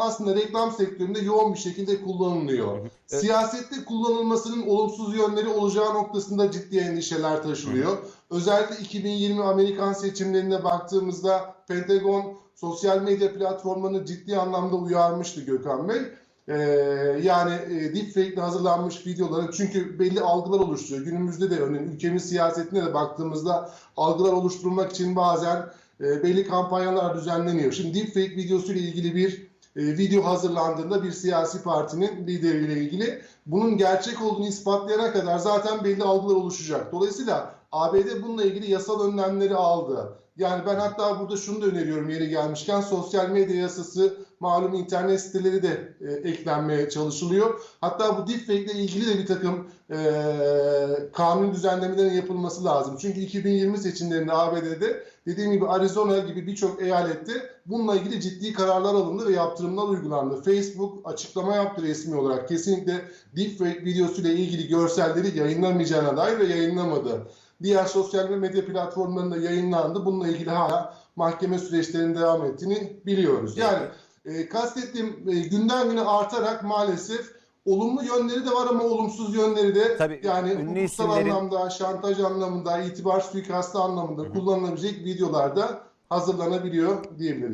aslında reklam sektöründe yoğun bir şekilde kullanılıyor. Siyasette kullanılmasının olumsuz yönleri olacağı noktasında ciddi endişeler taşılıyor. Özellikle 2020 Amerikan seçimlerine baktığımızda Pentagon sosyal medya platformlarını ciddi anlamda uyarmıştı Gökhan Bey. Ee, yani e, deepfake'le hazırlanmış videoların çünkü belli algılar oluşturuyor. Günümüzde de örneğin ülkemiz siyasetine de baktığımızda algılar oluşturmak için bazen e, belli kampanyalar düzenleniyor. Şimdi deepfake videosuyla ilgili bir video hazırlandığında bir siyasi partinin lideriyle ilgili bunun gerçek olduğunu ispatlayana kadar zaten belli algılar oluşacak. Dolayısıyla ABD bununla ilgili yasal önlemleri aldı. Yani ben hatta burada şunu da öneriyorum yeri gelmişken sosyal medya yasası malum internet siteleri de e, eklenmeye çalışılıyor. Hatta bu deepfake ile ilgili de bir takım e, kanun düzenlemelerin yapılması lazım. Çünkü 2020 seçimlerinde ABD'de dediğim gibi Arizona gibi birçok eyalette bununla ilgili ciddi kararlar alındı ve yaptırımlar uygulandı. Facebook açıklama yaptı resmi olarak. Kesinlikle deepfake videosuyla ilgili görselleri yayınlamayacağına dair ve yayınlamadı. Diğer sosyal medya platformlarında yayınlandı. Bununla ilgili hala mahkeme süreçlerinin devam ettiğini biliyoruz. Yani e, kastettiğim e, günden güne artarak maalesef olumlu yönleri de var ama olumsuz yönleri de Tabii, yani hukuksal isimlerin- anlamda, şantaj anlamında, itibar suikastı anlamında kullanılabilecek videolarda hazırlanabiliyor diyebiliriz.